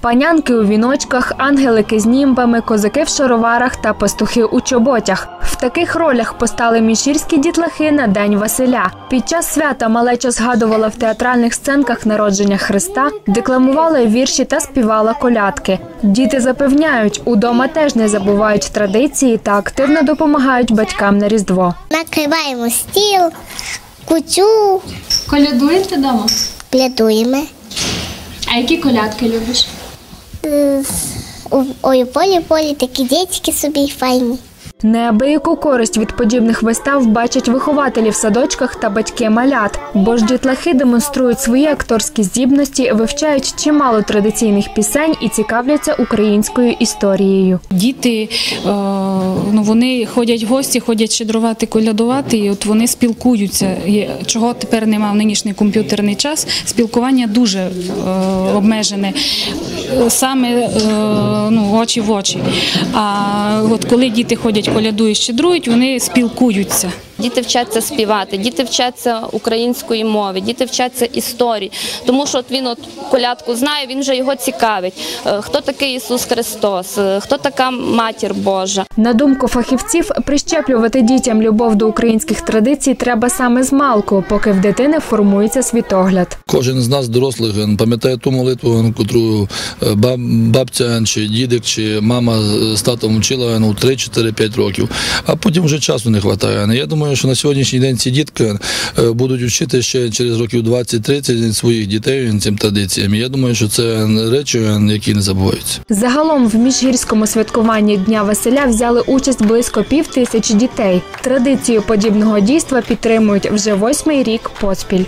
Панянки у віночках, ангелики з німбами, козаки в шароварах та пастухи у чоботях. В таких ролях постали міжгірські дітлахи на День Василя. Під час свята малеча згадувала в театральних сценках народження Христа, декламувала вірші та співала колядки. Діти запевняють, удома теж не забувають традиції та активно допомагають батькам на Різдво. Накриваємо стіл, кутю, Колядуєте вдома? плятуємо. А які колядки любиш? Ой, у полі полі такі дітки собі файні. Неабияку користь від подібних вистав бачать вихователі в садочках та батьки малят, бо ж дітлахи демонструють свої акторські здібності, вивчають чимало традиційних пісень і цікавляться українською історією. Діти е, ну, вони ходять в гості, ходять щедрувати, колядувати, і от вони спілкуються. Чого тепер немає в нинішній комп'ютерний час. Спілкування дуже е, обмежене, саме е, ну, очі в очі. А от коли діти ходять, колядують, щедрують, вони спілкуються. Діти вчаться співати, діти вчаться української мови, діти вчаться історії. Тому що от він от колядку знає, він вже його цікавить. Е, Хто такий Ісус Христос, Е, хто така матір Божа. На думку фахівців, прищеплювати дітям любов до українських традицій треба саме з малку, поки в дитини формується світогляд. Кожен з нас, дорослих, пам'ятає ту молитву, яку бабця чи дідик, чи мама з татом вчила ну, 3-4-5 років, а потім вже часу не вистачає. Я думаю, що на сьогоднішній день ці дітки е, будуть вчити ще через років 20-30 своїх дітей цим традиціям. Я думаю, що це речі, які не забуваються. Загалом в міжгірському святкуванні Дня Василя взяли участь близько пів тисячі дітей. Традицію подібного дійства підтримують вже восьмий рік поспіль.